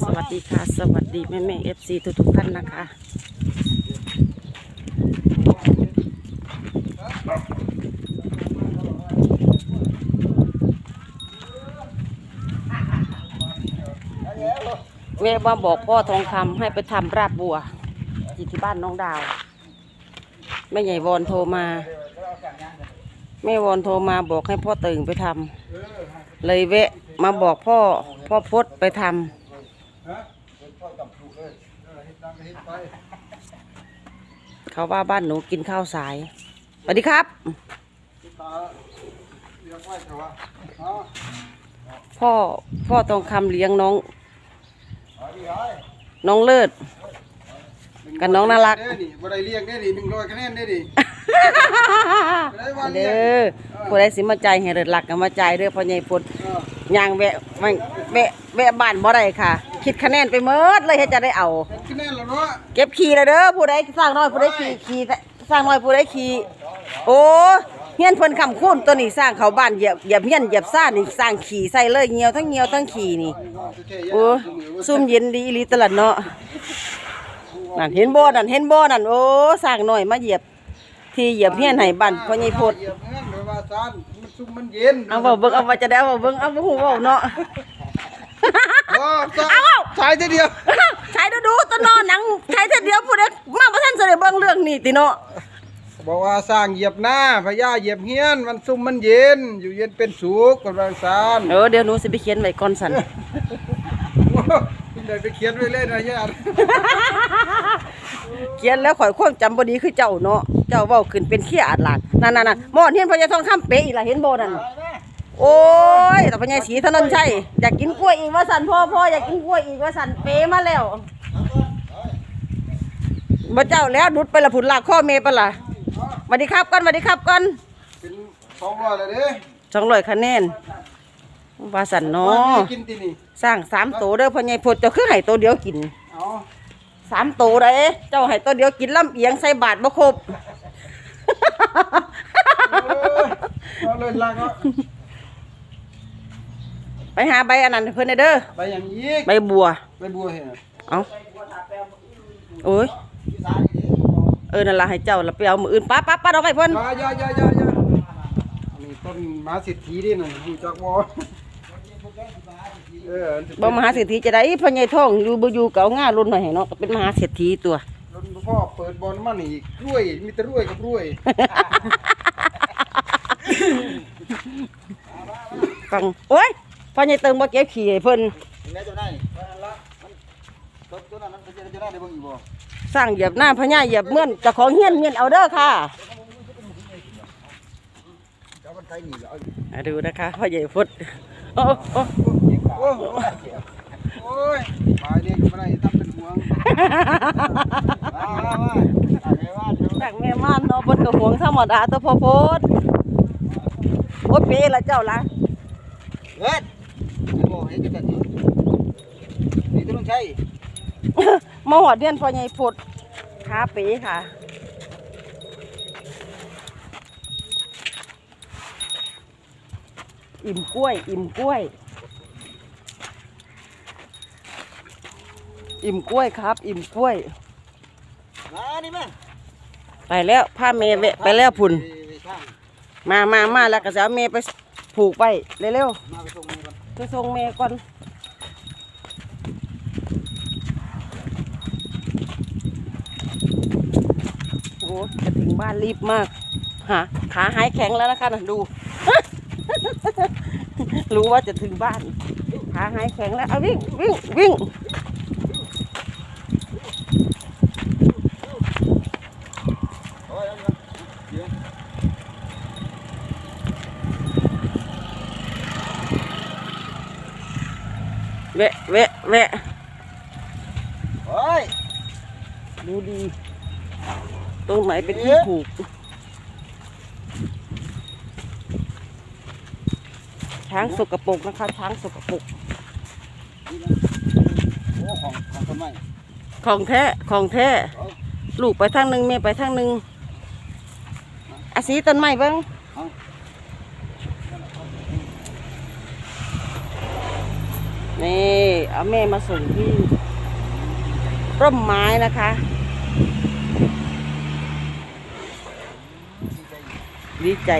สวัสดีค่ะ สวัสดีแม่แม่เอฟซีทุกๆท่านนะคะ เวะมาบอกพ่อทองคำให้ไปทำราบบัวอยู่ที่บ้านน้องดาว แม่ใหญ่วอนโทรมาแม่วอนโทรมาบอกให้พ่อตึงไปทำเลยแวะมาบอกพ่อพ่อพดไปทำ เขาว่าบ้านหนูกินข้าวสายสวัสดีครับ พ่อพ่อทองคำเลี้ยงน้อง น้องเลิศ กับน้องน่ารักเด้อนี่บ่ได้เรียกได้ดิหนึ่งร้อยคะแนนได้ดิได้วันเรียเด้อผู้ใดสิมาใจายให้เลิศหลักก็มาใจายเด้อพ่อใหญ่พดเออย่างแวะมันแวะแวะบ้านบ่ได้ค่ะ คิดคะแนนไปเมิดเลยเฮ็ดจะได้เอาเป็นคะแนนแล้วเนาะเก็บขี่แล้วเด้อผู้ใดสร้างน้อยผู้ใดขี่ขี่สร้างน้อยผู้ใดขี่โอ้เฮียนเพิ่นคำคูณตัวนี้สร้างเขาบ้านเหยียบเหยียบเฮียนเหยียบซ่านนี่สร้างขี่ใส่เลยเหี่ยวทั้งเหี่ยวทั้งขี่นี่โอ้ซุ่มเย็นดีอีหลีตลอดเนาะนั่นเห็นบ่นั่นเห็นบ่นั่นโอ้สร้างน้อยมาเหยียบ ที่เหยียบเฮียนให้บ้านพ่อใหญ่พดเหยียบเงินหรือว่าซานมันซุ่มมันเย็นเอาเว้าเบิ่งเอาว่าจะได้เอาเว้าเบิ่งเอาบ่ฮู้เว้าเนาะ ว้าวซานสายทีเดียว ใช้ดูดูๆตัวนอนหนังใช้แต่เดียวผู้ใดมาบ่ทันสิได้เบิ่งเรื่องนี้ติเนาะบอกว่าสร้างเหยียบหน้าพญาเหยียบเฮียน มันซุ่มมันเย็น อยู่เย็นเป็นสุขกับว่าซานเออเดี๋ยวหนูสิไปเขียนไว้ก่อนสั่นคุณได้ไปเขียนไว้เลยนะญาติเขียนแล้วข่อยความจำบ่ดีคือเจ้าเนาะเจ้าเว้าขึ้นเป็นเขี้ยอาดลาดนั่นๆๆหมอนเห็นพญาทองคำเป๊ะอีกล่ะเห็นบ่นั่น โอ้ยแต่พญาศรีถนนชัยอยากกินกล้วยอีกว่าสั่นพ่อพ่ออยากกินกล้วยอีกว่าสั่นเป๊ะมาแล้วบ่เจ้าแล้วดุดไปละผุนลากข้อเมไปละสวัสดีครับก่อนสวัสดีครับก่อนเป็นสองร้อยเลยเด้สองร้อยคะแนนว่าสั่นอ๋อเนาะกินตีนี่สร้างสามโตเด้อพ่อใหญ่พดเจ้าคือให้โตเดียวกินเอาสามโตเด้เจ้าให้โตเดียวกินลำเอียงใส่บาทบ่ครบเอาเลยลากเอา ไปหาใบอันนั้นให้เพิ่นเด้อไปอย่างยีกใบบัว ไปบัวเห็นเอาโอ้ย เออนั่นล่ะให้เจ้าละไปเอามืออื่นป้าป้าป้าเอาไปเพิ่นอย่าอย่าอย่าอย่าอย่าอันนี้ต้นมหาสิทธิดิน่ะอยู่จักบ่เออบ่มหาเศรษฐีจะได้พ่อใหญ่ท้องอยู่บ่อยู่เก่าง่ารุ่นหน่อยให้เนาะก็เป็นมหาเศรษฐีตัวรถพ่อเปิดบอลมันอีกรวยมีแต่รวยกับรวยฟังโอ้ย พ่อใหญ่เติงบ่เก็บขี้ให้เพิ่นแม่เจ้าได้ละมันตัวนั้นมันจะได้ได้บ่อีบ่สร้างเหยียบหน้าพญาเหยียบเมื่อนเจ้าของเฮียนเมียนเอาเด้อค่ะมาดูนะคะพ่อใหญ่พุดโอ้โอ้โอ้โอ้ยบายเด็กบ่ได้ทำเป็นห่วงมามามาอะไรว่าเดี๋ยวแม่ม่านเนาะบนกระหวงธรรมดาตัวพ่อโพดโอ้ยเปละเจ้าละเฮ็ด บ่เฮ็ดจังซี่นี่ต้องใช้มาหอดเดียนพ่อใหญ่พุดขาเป๋ค่ะอิ่มกล้วย อิ่มกล้วย อิ่มกล้วยครับ อิ่มกล้วยมานี่แม่ไปแล้วผ้าเมย์แวะไปแล้วพุ่น มามามาแล้วก็จะเอาเมย์ไปผูกไปเร็วมาไปส่งมือก่อนๆ ไปส่งเมย์ก่อนโอ้จะถึงบ้านรีบมากหาขาหายแข็งแล้วนะคะนะดู รู้ว่าจะถึงบ้านขาหายแข็งแล้วเอาวิ่งวิ่งวิ่ง แวะแวะแวะโอ้ย ดูดี ตรงไหนเป็นที่ผูก ช้างสกปรกนะคะ ช้างสกปรกโอ้ของของต้นไม้ของแท้ ของแท้ ลูกไปทางหนึ่งแม่ไปทางหนึ่งอาสีต้นไม้เบิ้ง นี่เอาแม่มาส่งที่ร่มไม้นะคะ ดีใจ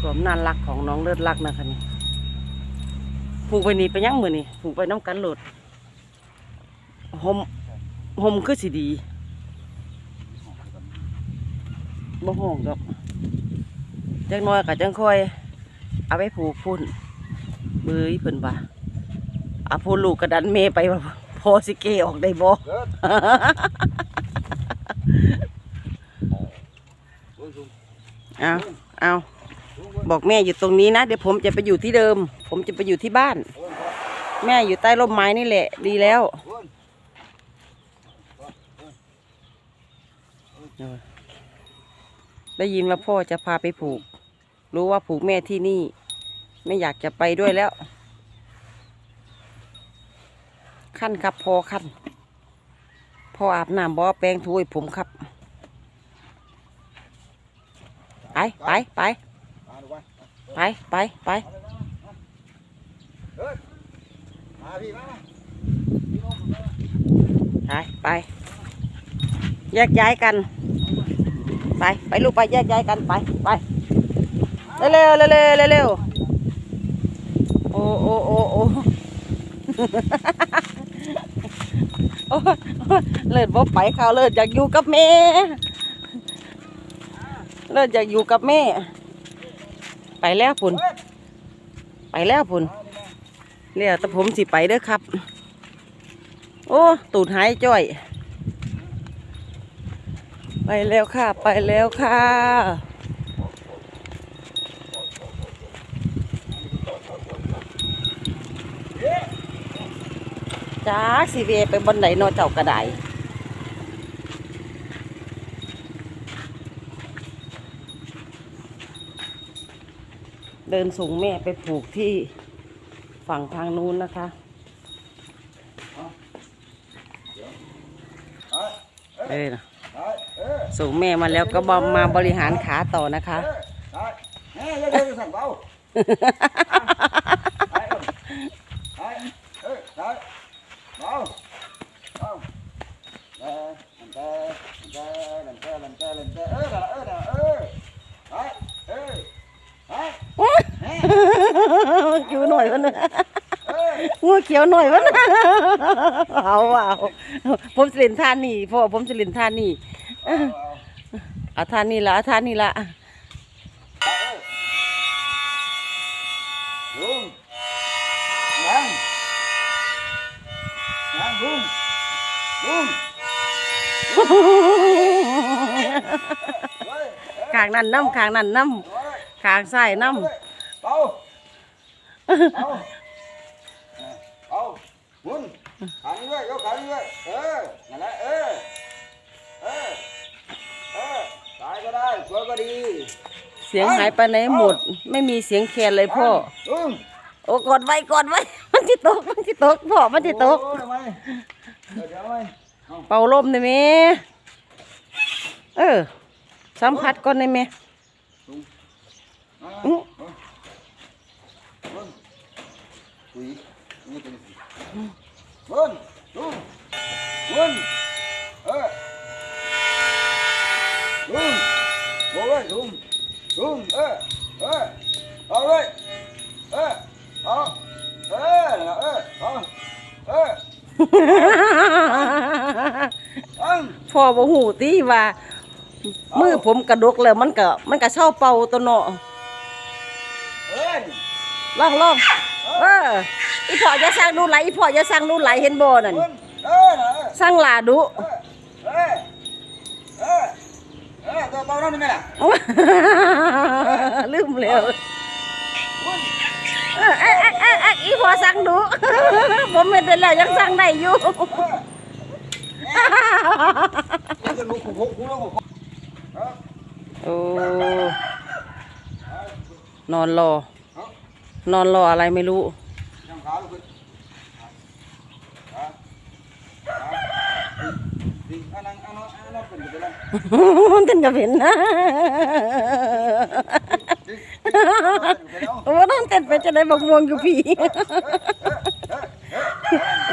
ความน่ารักของน้องเลิศรักนะคะนี่ผูกไปนี่ไปยังมือนี่ผูกไปน้ำกันหลดห่มห่มคือสิดีบ่ห่วงดอก จังน้อยกับจังค่อย เอาไปผูกพุ่นเบยเพิ่นว่าเอาพูนลูกกระดันเมไปว่าพอสิเกออกได้บ่เอาเอาบอกแม่อยู่ตรงนี้นะ เดี๋ยวผมจะไปอยู่ที่เดิม ผมจะไปอยู่ที่บ้าน แม่อยู่ใต้ร่มไม้นี่แหละ ดีแล้วได้ยินว่าพ่อจะพาไปผูก รู้ว่าผูกแม่ที่นี่ ไม่อยากจะไปด้วยแล้ว ขั้นครับพอขั้นพ่ออาบน้ำบ่แปรงถูให้ผมครับ ไปไปไปไปไปไปไปไป แยกย้ายกัน ไป ไปลูกไปแยกย้ายกันไปไป เร็วเร็วเร็วเร็วโอ้โอ้โอ้โอ้โอ้เลิศบ่ไปเขาเลิศอยากอยู่กับแม่เลิศอยากอยู่กับแม่ ไปแล้วพุ่นไปแล้วพุ่นเรียกแต่ผมสิไปเด้อครับ โอ้ตูดหายจ้อยไปแล้วค่ะ ไปแล้วค่ะ จ้าสิเวไปบนไหนนอเจ้ากระไดเดินส่งแม่ไปผูกที่ฝั่งทางนู้นนะคะเออนะส่งแม่มาแล้วก็บมาบริหารขาต่อนะคะ เขียวหน่อยวันนะเอาเอาผมสิเลินท่านนี่พ่อผมสิเลินท่านนี่เอาท่านนี่ละเอาท่านนี่ละลุงยังยังลุงลุงเฮ้ยขางนั่นน้ำขางนั่นน้เฮ้ยำขางซ้ายน้เขันด้วยยกขันด้วยเออนั่นแหละเออเออเออตายก็ได้สวยก็ดีเสียงหายไปไหนหมด ไม่มีเสียงแคนเลยพ่อลุงโอ้กดไว้กดไว้มันที่ตกมันที่ตกพ่อมันที่ตกโอ้ยไมเดี๋ยวเดี๋ยวไมเอาเป่าลมได้ไหมเออสัมผัสก่อนได้ไหมเอาอื้อเอาเอาอุ้ยนี่เป็นสิ ลุงลุงลุงเออลุงโอ้ยลุงลุงเออเออเอาเลยเออเอาเออนั่นล่ะเออเอาเออเอาพ่อบ่หูตีว่ามือผมกระดกแล้วมันก็มันก็เช่าเป่าตัวเนาะเอ้ยลองลองเออ อีพ่อจะสร้างดูไหลอีพ่อจะสร้างดูไหลเห็นบ่นั่นเออสร้างหลาดุเออเออเออตัวเบานั่นไหมล่ะลืมแล้วเออเอ๊ะเอ๊ะเอ๊ะเอ๊ะอีพ่อสั่งดุผมเห็นได้แล้วยังสั่งได้อยู่โอ้นอนรอนอนรออะไรไม่รู้ ยังขาลุกขึ้น ขาขาดีอันนั้นอันนั้นอันนั้นเป็นไปได้มันเป็นกับเห็นนะโอ้นั่นเต้นไปจะได้บักม่วงอยู่พี่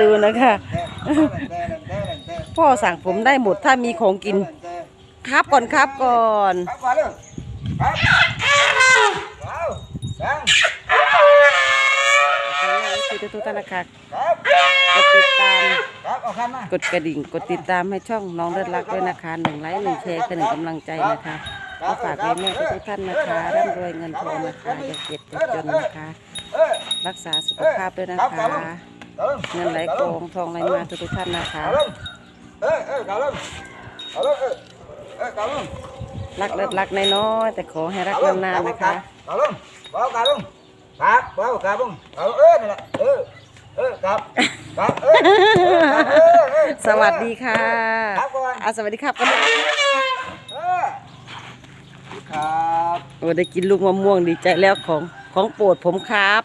ดูนะคะพ่อสั่งผมได้หมดถ้ามีของกิน ครับก่อนครับก่อนครับ ก่อนเลยครับว้าวดังคือทุกท่านนะคะครับกดติดตามครับเอาคันมากดกระดิ่งกดติดตามให้ช่องน้องเลิศรักด้วยนะคะหนึ่งไลค์หนึ่งแชร์คือหนึ่งกำลังใจนะคะก็ฝากแม่แม่ทุกท่านนะคะร่ำรวยเงินทองนะคะอย่าเก็บอย่าจนนะคะเออรักษาสุขภาพด้วยนะคะกาลงเงินไหลกองทองไหลมาทุกๆท่านนะคะกาลงเออเออกาลงกาลงเออเออกาลงรักเลิศรักน้อยๆแต่ขอให้รักนานๆนะคะกาลงบ้ากาลงครับบ้ากาลง เออเออนี่แหละเออเออครับครับเออเออเออสวัสดีค่ะครับก่อนอะสวัสดีครับกันด้วยเออครับ โอ้ได้กินลูกมะม่วงดีใจแล้วของของโปรดผมครับ